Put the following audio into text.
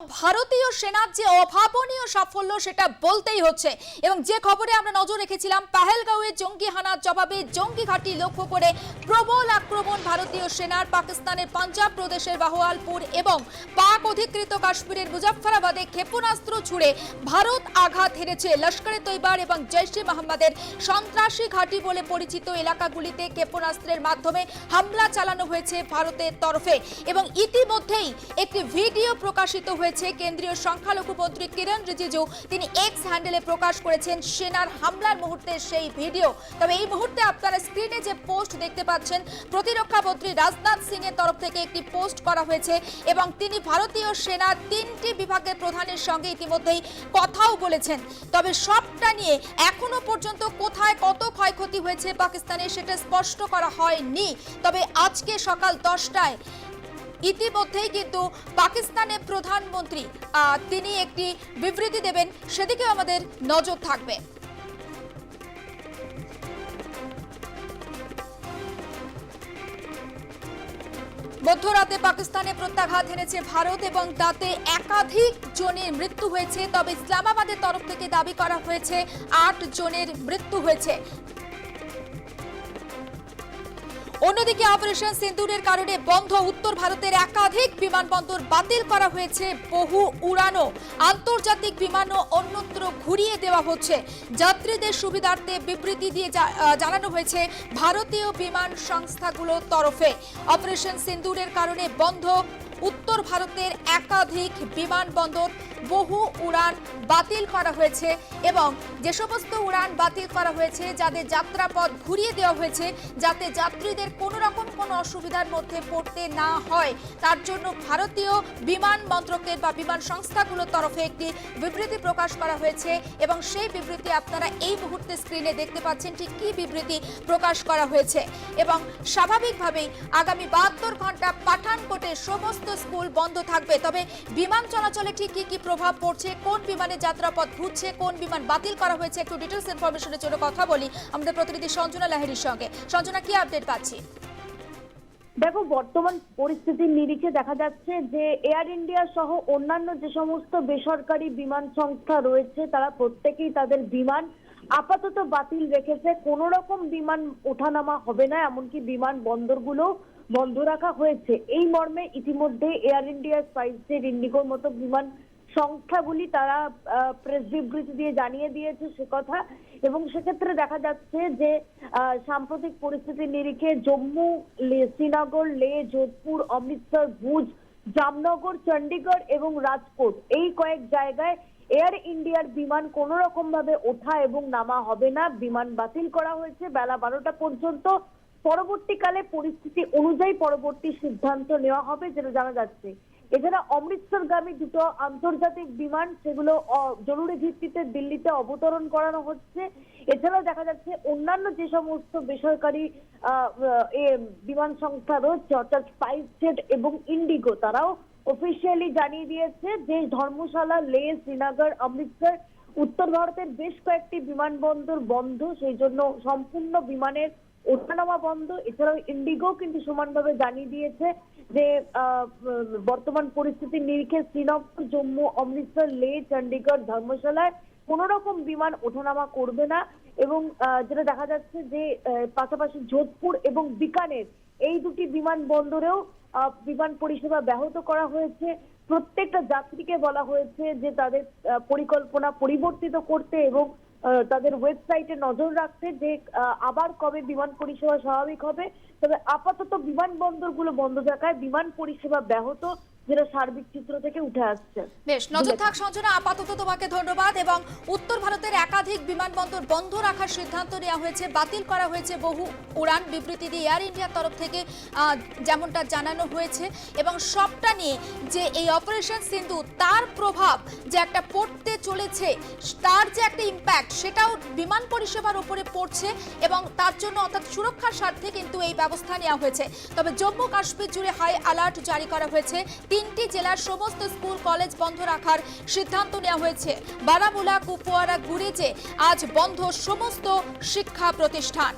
ভারতীয় সেনার যে অভাবনীয় সাফল্য সেটা বলতেই হচ্ছে। এবং যে খবরে আমরা নজর রেখেছিলাম, পাহেলগাঁওয়ে জঙ্গি হানার জবাবে জঙ্গি ঘাঁটি লক্ষ্য করে প্রবল আক্রমণ ভারতীয় সেনার পাকিস্তানের পাঞ্জাব প্রদেশের বাহওয়ালপুর এবং পাক অধিকৃত কাশ্মীরের মুজাফফরাবাদে ক্ষেপণাস্ত্র ছুড়ে ভারত আঘাত হেরেছে লস্করে তৈবার এবং জৈশে মোহাম্মদের সন্ত্রাসী ঘাঁটি বলে পরিচিত এলাকাগুলিতে ক্ষেপণাস্ত্রের মাধ্যমে হামলা চালানো হয়েছে ভারতের তরফে। এবং ইতিমধ্যেই একটি ভিডিও প্রকাশিত হয়েছে কেন্দ্রীয় সংখ্যালঘু মন্ত্রী কিরণ রিজিজু। তিনি এক্স হ্যান্ডেলে প্রকাশ করেছেন সেনার হামলার মুহূর্তের সেই ভিডিও। তবে এই মুহূর্তে আপনারা স্ক্রিনে যে পোস্ট দেখতে পাচ্ছেন, প্রতিরক্ষা মন্ত্রী রাজনাথ সিং এর তরফ থেকে একটি পোস্ট করা হয়েছে এবং তিনি ভারতীয় সেনার তিনটি বিভাগের প্রধানের সঙ্গে ইতিমধ্যেই কথাও বলেছেন। তবে সবটা নিয়ে এখনও পর্যন্ত কোথায় কত ক্ষয়ক্ষতি হয়েছে পাকিস্তানের সেটা স্পষ্ট করা হয়নি। তবে আজকে সকাল দশটায় ইতিমধ্যেই কিন্তু পাকিস্তানের প্রধানমন্ত্রী তিনি একটি বিবৃতি দেবেন সেদিকে আমাদের নজর থাকবে। মধ্যরাতে পাকিস্তানে প্রত্যাঘাত এনেছে ভারত এবং তাতে একাধিক জনের মৃত্যু হয়েছে, তবে ইসলামাবাদের তরফ থেকে দাবি করা হয়েছে আট জনের মৃত্যু হয়েছে। অন্যদিকে অপারেশন সিন্দুরের কারণে বন্ধ উত্তর ভারতের একাধিক বিমানবন্দর বাতিল করা হয়েছে, বহু উড়ানো আন্তর্জাতিক বিমানও অন্যত্র ঘুরিয়ে দেওয়া হচ্ছে। যাত্রীদের সুবিধার্থে বিবৃতি দিয়ে জানানো হয়েছে ভারতীয় বিমান সংস্থাগুলোর তরফে। অপারেশন সিন্দুরের কারণে বন্ধ উত্তর ভারতের একাধিক বিমানবন্দর বহু উড়ান বাতিল করা হয়েছে এবং যে সমস্ত উড়ান বাতিল করা হয়েছে, যাদের যাত্রাপথ ঘুরিয়ে দেওয়া হয়েছে, যাতে যাত্রীদের কোনো রকম কোনো অসুবিধার মধ্যে পড়তে না হয়, তার জন্য ভারতীয় বিমান মন্ত্রকের বা বিমান সংস্থাগুলোর তরফে একটি বিবৃতি প্রকাশ করা হয়েছে এবং সেই বিবৃতি আপনারা এই মুহূর্তে স্ক্রিনে দেখতে পাচ্ছেন ঠিক কী বিবৃতি প্রকাশ করা হয়েছে এবং স্বাভাবিকভাবেই আগামী বাহাত্তর ঘণ্টা পাঠানকোটে সমস্ত স্কুল বন্ধ থাকবে। তবে বিমান চলাচলে ঠিক কি কি প্রভাব পড়ছে? কোন বিমানে যাত্রাপথ ঘুরছে? কোন বিমান বাতিল করা হয়েছে? একটু ডিটেলস ইনফরমেশনের জন্য কথা বলি আমাদের প্রতিনিধি সঞ্জনা লাহিড়ির সঙ্গে। সঞ্জনা, কি আপডেট পাচ্ছি? দেখো, বর্তমান পরিস্থিতির নিরিখে দেখা যাচ্ছে যে এয়ার ইন্ডিয়া সহ অন্যান্য যে সমস্ত বেসরকারি বিমান সংস্থা রয়েছে, তারা প্রত্যেকেই তাদের বিমান আপাতত বাতিল রেখেছে। কোন রকম বিমান ওঠানামা হবে না, এমনকি বিমান বন্দরগুলো বন্ধ রাখা হয়েছে। এই মর্মে ইতিমধ্যে এয়ার ইন্ডিয়া স্পাইসজেট ইন্ডিগোর মতো বিমান সংস্থাগুলি তারা প্রেস বিবৃতি দিয়ে জানিয়ে দিয়েছে সে কথা। এবং সেক্ষেত্রে দেখা যাচ্ছে যে সাম্প্রতিক পরিস্থিতির নিরিখে জম্মু শ্রীনগর, লে, যোধপুর, অমৃতসর, ভুজ, জামনগর চণ্ডীগড় এবং রাজকোট এই কয়েক জায়গায় এয়ার ইন্ডিয়ার বিমান কোনো রকম ভাবে ওঠা এবং নামা হবে না। বিমান বাতিল করা হয়েছে বেলা বারোটা পর্যন্ত। পরবর্তীকালে পরিস্থিতি অনুযায়ী পরবর্তী সিদ্ধান্ত নেওয়া হবে যেটা জানা যাচ্ছে। এছাড়া অমৃতসরগামী দুটো আন্তর্জাতিক বিমান সেগুলো জরুরি ভিত্তিতে দিল্লিতে অবতরণ করানো হচ্ছে। এছাড়াও দেখা যাচ্ছে অন্যান্য যে সমস্ত বেসরকারি বিমান সংস্থা রয়েছে, অর্থাৎ স্পাইস জেট এবং ইন্ডিগো, তারাও অফিসিয়ালি জানিয়ে দিয়েছে যে ধর্মশালা, লে, শ্রীনগর, অমৃতসর, উত্তর ভারতের বেশ কয়েকটি বিমানবন্দর বন্ধ। সেই জন্য সম্পূর্ণ বিমানের ওঠানামা বন্ধ। এছাড়াও ইন্ডিগো কিন্তু সমানভাবে জানিয়ে দিয়েছে যে বর্তমান পরিস্থিতির নিরিখে শ্রীনগর জম্মু অমৃতসর লে চণ্ডীগড় ধর্মশালায় কোন রকম বিমান ওঠানামা করবে না এবং যেটা দেখা যাচ্ছে যে পাশাপাশি যোধপুর এবং বিকানের এই দুটি বিমানবন্দরেও আহ, বিমান পরিষেবা ব্যাহত করা হয়েছে। প্রত্যেকটা যাত্রীকে বলা হয়েছে যে তাদের পরিকল্পনা পরিবর্তিত করতে এবং তাদের ওয়েবসাইটে নজর রাখছে যে আবার কবে বিমান পরিষেবা স্বাভাবিক হবে। তবে আপাতত বিমানবন্দরগুলো বন্ধ থাকায় বিমান পরিষেবা ব্যাহত। যেটা সার্বিক চিত্র থেকে উঠে আসছে। বেশ, নজর থাক সঞ্জনা, আপাতত তোমাকে ধন্যবাদ এবং উত্তর ভারতের একাধিক বিমানবন্দর বন্ধ রাখার সিদ্ধান্ত নেওয়া হয়েছে, বাতিল করা হয়েছে বহু উড়ান বিবৃতি দিয়ে এয়ার ইন্ডিয়ার তরফ থেকে যেমনটা জানানো হয়েছে এবং সবটা নিয়ে যে এই অপারেশন সিন্ধু তার প্রভাব যে একটা পড়তে চলেছে, তার যে একটা ইম্প্যাক্ট সেটাও বিমান পরিষেবার উপরে পড়ছে এবং তার জন্য অর্থাৎ সুরক্ষার স্বার্থে কিন্তু এই ব্যবস্থা নেওয়া হয়েছে। তবে জম্মু কাশ্মীর জুড়ে হাই অ্যালার্ট জারি করা হয়েছে তিনটি জেলার সমস্ত স্কুল, কলেজ বন্ধ রাখার সিদ্ধান্ত নেওয়া হয়েছে। বারামুলা, কুপওয়ারা গুরেজে আজ বন্ধ সমস্ত শিক্ষা প্রতিষ্ঠান।